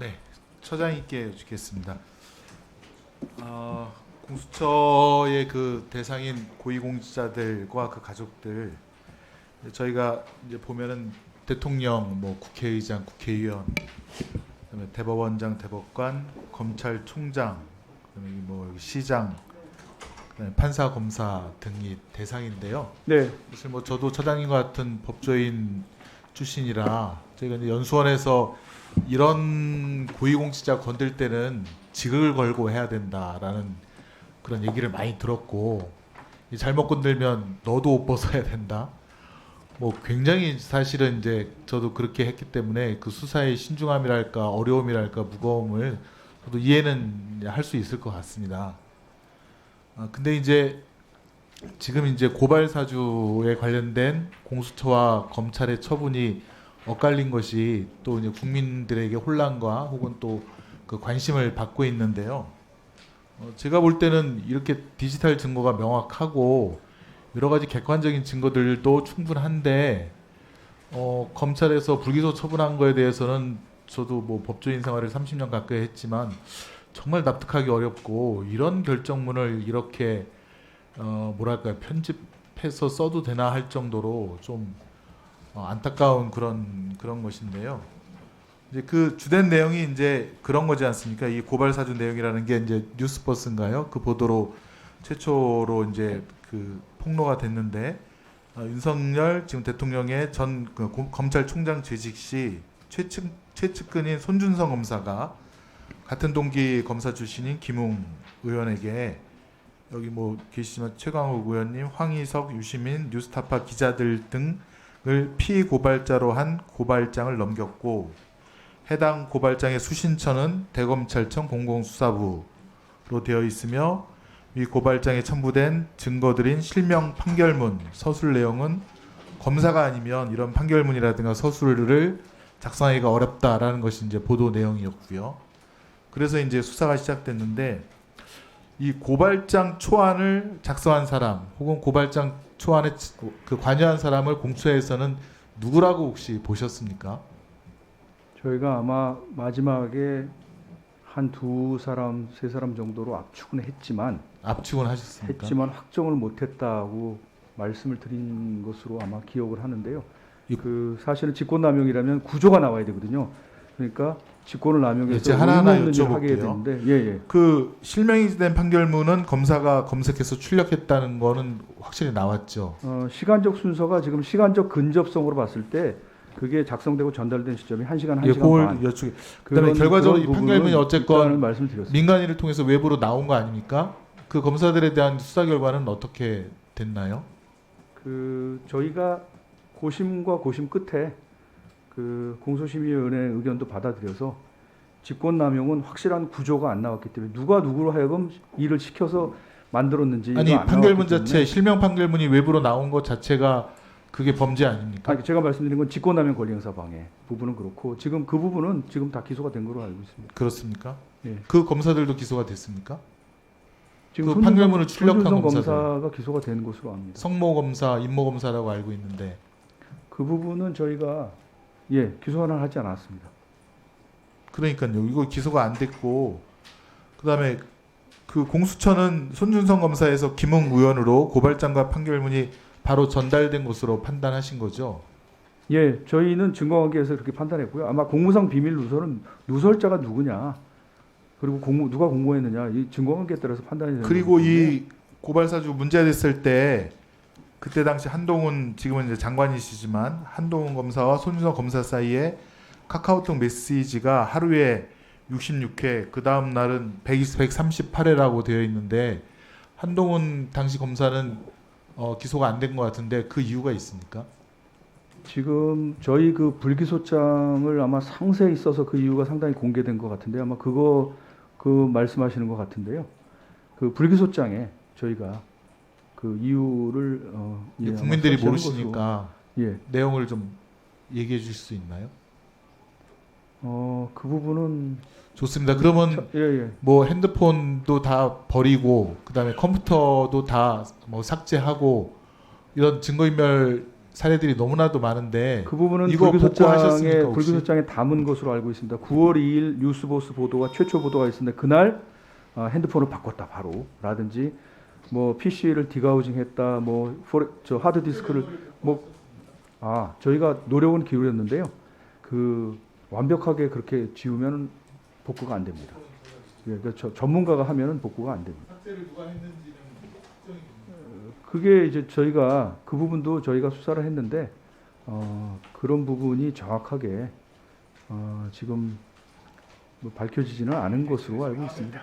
네, 처장님께 여쭙겠습니다. 어, 공수처의 그 대상인 고위공직자들과 그 가족들 저희가 이제 보면은 대통령, 뭐 국회의장, 국회의원, 그다음에 대법원장, 대법관, 검찰총장, 그다음에 뭐 시장, 그다음에 판사, 검사 등이 대상인데요. 네, 사실 뭐 저도 처장님과 같은 법조인 출신이라 저희가 이제 연수원에서 이런 고위공직자 건들 때는 직을 걸고 해야 된다라는 그런 얘기를 많이 들었고 이 잘못 건들면 너도 옷 벗어야 된다. 뭐 굉장히 사실은 이제 저도 그렇게 했기 때문에 그 수사의 신중함이랄까 어려움이랄까 무거움을 저도 이해는 할 수 있을 것 같습니다. 아, 근데 이제 지금 이제 고발 사주에 관련된 공수처와 검찰의 처분이 엇갈린 것이 또 이제 국민들에게 혼란과 혹은 또 그 관심을 받고 있는데요. 어, 제가 볼 때는 이렇게 디지털 증거가 명확하고 여러 가지 객관적인 증거들도 충분한데 어, 검찰에서 불기소 처분한 거에 대해서는 저도 뭐 법조인 생활을 30년 가까이 했지만 정말 납득하기 어렵고 이런 결정문을 이렇게 어 뭐랄까요 편집해서 써도 되나 할 정도로 좀 어, 안타까운 그런 그런 것인데요. 이제 그 주된 내용이 이제 그런 거지 않습니까? 이 고발 사주 내용이라는 게 이제 뉴스버스인가요? 그 보도로 최초로 이제 그 폭로가 됐는데 어, 윤석열 지금 대통령의 전그 고- 검찰총장 재직 시 최측 최측근인 손준성 검사가 같은 동기 검사 출신인 김웅 의원에게 여기 뭐 계시지만 최강욱 의원님, 황희석, 유시민, 뉴스타파 기자들 등을 피고발자로 한 고발장을 넘겼고 해당 고발장의 수신처는 대검찰청 공공수사부로 되어 있으며 이 고발장에 첨부된 증거들인 실명 판결문, 서술 내용은 검사가 아니면 이런 판결문이라든가 서술을 작성하기가 어렵다라는 것이 이제 보도 내용이었고요. 그래서 이제 수사가 시작됐는데 이 고발장 초안을 작성한 사람 혹은 고발장 초안에 치- 그 관여한 사람을 공수처에서는 누구라고 혹시 보셨습니까? 저희가 아마 마지막에 한 두 사람, 세 사람 정도로 압축은 했지만 압축은 하셨습니까? 했지만 확정을 못했다고 말씀을 드린 것으로 아마 기억을 하는데요. 이- 그 사실은 직권남용이라면 구조가 나와야 되거든요. 그러니까 직권을 네, 남용해서 제가 하나하나 여쭤볼게요. 되는데, 예, 예. 그 실명이 된 판결문은 검사가 검색해서 출력했다는 거는 확실히 나왔죠. 어, 시간적 순서가 지금 시간적 근접성으로 봤을 때 그게 작성되고 전달된 시점이 1시간, 1시간 예, 반. 여쭈 그다음에 결과적으로 이 판결문이 어쨌건. 민간인을 통해서 외부로 나온 거 아닙니까? 그 검사들에 대한 수사 결과는 어떻게 됐나요? 그 저희가 고심과 고심 끝에 그 공소심의위원회 의견도 받아들여서 직권남용은 확실한 구조가 안 나왔기 때문에 누가 누구로 하여금 일을 시켜서 만들었는지 아니 판결문 자체 실명 판결문이 외부로 나온 것 자체가 그게 범죄 아닙니까? 아니, 제가 말씀드린 건 직권남용 권리행사 방해 부분은 그렇고 지금 그 부분은 지금 다 기소가 된 걸로 알고 있습니다. 그렇습니까? 예. 그 검사들도 기소가 됐습니까? 지금 그 판결문을 출력한. 검사가 기소가 된 것으로 압니다. 성모 검사, 임모 검사라고 알고 있는데 그 부분은 저희가 예 기소는 하지 않았습니다. 그러니까요. 이거 기소가 안 됐고 그다음에 그 공수처는 손준성 검사에서 김웅 의원으로 고발장과 판결문이 바로 전달된 것으로 판단하신 거죠. 예, 저희는 증거관계에서 그렇게 판단했고요. 아마 공무상 비밀 누설은 누설자가 누구냐, 그리고 공무 누가 공모했느냐 이 증거관계에 따라서 판단이 되는 그리고 이 고발사주 문제가 됐을 때 그때 당시 한동훈 지금은 이제 장관이시지만 한동훈 검사와 손준성 검사 사이에 카카오톡 메시지가 하루에 66회 그 다음 날은 138회라고 되어 있는데 한동훈 당시 검사는 어, 기소가 안 된 것 같은데 그 이유가 있습니까? 지금 저희 그 불기소장을 아마 상세히 써서 그 이유가 상당히 공개된 것 같은데 아마 그거 그 말씀하시는 것 같은데요. 그 불기소장에 저희가 그 이유를 어, 예, 국민들이 모르시니까 예, 내용을 좀 얘기해 주실 수 있나요? 어, 그 부분은 좋습니다. 그러면 저- 예, 예. 뭐 핸드폰도 다 버리고 그다음에 컴퓨터도 다 뭐 삭제하고 이런 증거인멸 사례들이 너무나도 많은데 그 부분은 이거 혹시? 불기소장에 담은 것으로 알고 있습니다. 9월 2일 뉴스보스 보도가 최초 보도가 있었는데 그날 아, 핸드폰을 바꿨다 바로 라든지 뭐 PC를 디가우징했다 뭐 저 하드 디스크를 뭐 아 저희가 노력은 기울였는데요. 그 완벽하게 그렇게 지우면 복구가 안 됩니다. 예, 그 저, 전문가가 하면은 복구가 안 됩니다. 했는지는 그게 이제 저희가 그 부분도 저희가 수사를 했는데 어, 그런 부분이 정확하게 어, 지금 뭐 밝혀지지는 않은 것으로 알고 있습니다.